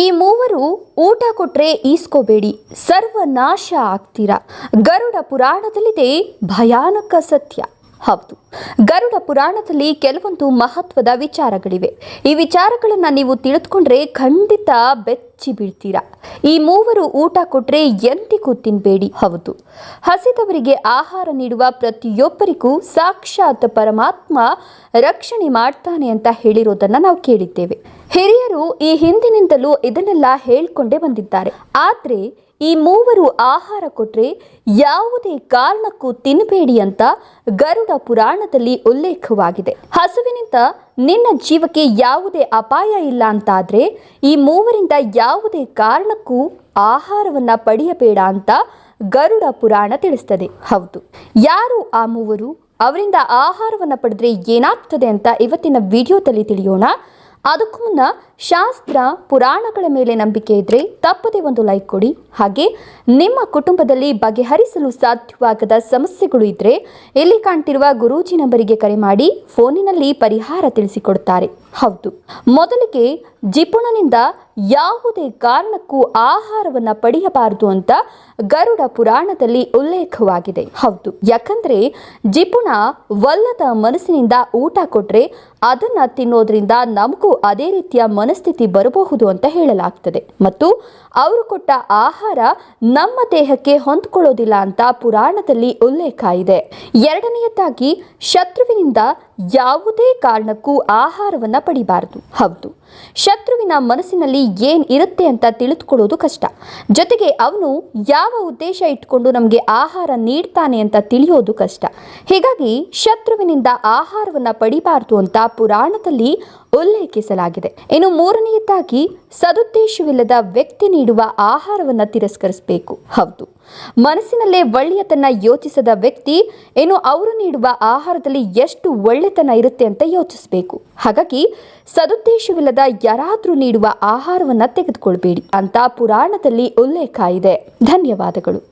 ಈ ಮೂವರು ಊಟ ಕೊಟ್ರೆ ಈಸ್ಕೋಬೇಡಿ ಸರ್ವನಾಶ ಆಗ್ತೀರಾ. ಗರುಡ ಪುರಾಣದಲ್ಲಿದೆ ಭಯಾನಕ ಸತ್ಯ. ಹೌದು. ಗರುಡ ಪುರಾಣದಲ್ಲಿ ಕೆಲವೊಂದು ಮಹತ್ವದ ವಿಚಾರಗಳಿವೆ. ಈ ವಿಚಾರಗಳನ್ನು ನೀವು ತಿಳಿದುಕೊಂಡ್ರೆ ಖಂಡಿತ ಬೆಚ್ಚಿ ಬೀಳ್ತೀರಾ. ಈ ಮೂವರು ಊಟ ಕೊಟ್ಟರೆ ಎಂದಿಗೂ ತಿನ್ಬೇಡಿ. ಹೌದು. ಹಸಿದವರಿಗೆ ಆಹಾರ ನೀಡುವ ಪ್ರತಿಯೊಬ್ಬರಿಗೂ ಸಾಕ್ಷಾತ್ ಪರಮಾತ್ಮ ರಕ್ಷಣೆ ಮಾಡ್ತಾನೆ ಅಂತ ಹೇಳಿರೋದನ್ನ ನಾವು ಕೇಳಿದ್ದೇವೆ. ಹಿರಿಯರು ಈ ಹಿಂದಿನಿಂದಲೂ ಇದನ್ನೆಲ್ಲ ಹೇಳ್ಕೊಂಡೇ ಬಂದಿದ್ದಾರೆ. ಆದ್ರೆ ಈ ಮೂವರು ಆಹಾರ ಕೊಟ್ಟರೆ ಯಾವುದೇ ಕಾರಣಕ್ಕೂ ತಿನ್ನಬೇಡಿ ಅಂತ ಗರುಡ ಪುರಾಣದಲ್ಲಿ ಉಲ್ಲೇಖವಾಗಿದೆ. ಹಸುವಿನಿಂದ ನಿನ್ನ ಜೀವಕ್ಕೆ ಯಾವುದೇ ಅಪಾಯ ಇಲ್ಲ ಅಂತಾದರೆ ಈ ಮೂವರಿಂದ ಯಾವುದೇ ಕಾರಣಕ್ಕೂ ಆಹಾರವನ್ನ ಪಡೆಯಬೇಡ ಅಂತ ಗರುಡ ಪುರಾಣ ತಿಳಿಸ್ತದೆ. ಹೌದು. ಯಾರು ಆ ಮೂವರು? ಅವರಿಂದ ಆಹಾರವನ್ನ ಪಡೆದ್ರೆ ಏನಾಗ್ತದೆ ಅಂತ ಇವತ್ತಿನ ವಿಡಿಯೋದಲ್ಲಿ ತಿಳಿಯೋಣ. ಅದಕ್ಕೂ ಮುನ್ನ ಶಾಸ್ತ್ರ ಪುರಾಣಗಳ ಮೇಲೆ ನಂಬಿಕೆ ಇದ್ರೆ ತಪ್ಪದೆ ಒಂದು ಲೈಕ್ ಕೊಡಿ. ಹಾಗೆ ನಿಮ್ಮ ಕುಟುಂಬದಲ್ಲಿ ಬಗೆಹರಿಸಲು ಸಾಧ್ಯವಾಗದ ಸಮಸ್ಯೆಗಳು ಇದ್ರೆ ಇಲ್ಲಿ ಕಾಣ್ತಿರುವ ಗುರೂಜಿ ನಂಬರಿಗೆ ಕರೆ ಮಾಡಿ ಫೋನಿನಲ್ಲಿ ಪರಿಹಾರ ತಿಳಿಸಿಕೊಡ್ತಾರೆ. ಹೌದು. ಮೊದಲಿಗೆ ಜಿಪುಣನಿಂದ ಯಾವುದೇ ಕಾರಣಕ್ಕೂ ಆಹಾರವನ್ನ ಪಡೆಯಬಾರದು ಅಂತ ಗರುಡ ಪುರಾಣದಲ್ಲಿ ಉಲ್ಲೇಖವಾಗಿದೆ. ಹೌದು. ಯಾಕಂದ್ರೆ ಜಿಪುಣ ವಲ್ಲದ ಮನಸ್ಸಿನಿಂದ ಊಟ ಕೊಟ್ರೆ ಅದನ್ನ ತಿನ್ನೋದ್ರಿಂದ ನಮಗೂ ಅದೇ ರೀತಿಯ ಮನಸ್ಥಿತಿ ಬರಬಹುದು ಅಂತ ಹೇಳಲಾಗ್ತದೆ. ಮತ್ತು ಅವರು ಕೊಟ್ಟ ಆಹಾರ ನಮ್ಮ ದೇಹಕ್ಕೆ ಹೊಂದ್ಕೊಳ್ಳೋದಿಲ್ಲ ಅಂತ ಪುರಾಣದಲ್ಲಿ ಉಲ್ಲೇಖ ಇದೆ. ಎರಡನೆಯದಾಗಿ, ಶತ್ರುವಿನಿಂದ ಯಾವುದೇ ಕಾರಣಕ್ಕೂ ಆಹಾರವನ್ನ ಪಡಿಬಾರದು. ಹೌದು, ಶತ್ರುವಿನ ಮನಸ್ಸಿನಲ್ಲಿ ಏನ್ ಇರುತ್ತೆ ಅಂತ ತಿಳಿದುಕೊಳ್ಳೋದು ಕಷ್ಟ. ಜೊತೆಗೆ ಅವನು ಯಾವ ಉದ್ದೇಶ ಇಟ್ಕೊಂಡು ನಮಗೆ ಆಹಾರ ನೀಡ್ತಾನೆ ಅಂತ ತಿಳಿಯೋದು ಕಷ್ಟ. ಹೀಗಾಗಿ ಶತ್ರುವಿನಿಂದ ಆಹಾರವನ್ನ ಪಡಿಬಾರದು ಅಂತ ಪುರಾಣದಲ್ಲಿ ಉಲ್ಲೇಖಿಸಲಾಗಿದೆ. ಇನ್ನು ಮೂರನೆಯದಾಗಿ, ಸದುದ್ದೇಶವಿಲ್ಲದ ವ್ಯಕ್ತಿ ನೀಡುವ ಆಹಾರವನ್ನು ತಿರಸ್ಕರಿಸಬೇಕು. ಹೌದು. ಮನಸ್ಸಿನಲ್ಲೇ ಒಳ್ಳೆಯತನ ಯೋಚಿಸದ ವ್ಯಕ್ತಿ ಏನು ಅವರು ನೀಡುವ ಆಹಾರದಲ್ಲಿ ಎಷ್ಟು ಒಳ್ಳೆತನ ಇರುತ್ತೆ ಅಂತ ಯೋಚಿಸಬೇಕು. ಹಾಗಾಗಿ, ಸದುದ್ದೇಶವಿಲ್ಲದ ಯಾರಾದರೂ ನೀಡುವ ಆಹಾರವನ್ನು ತೆಗೆದುಕೊಳ್ಬೇಡಿ ಅಂತ ಪುರಾಣದಲ್ಲಿ ಉಲ್ಲೇಖ ಇದೆ. ಧನ್ಯವಾದಗಳು.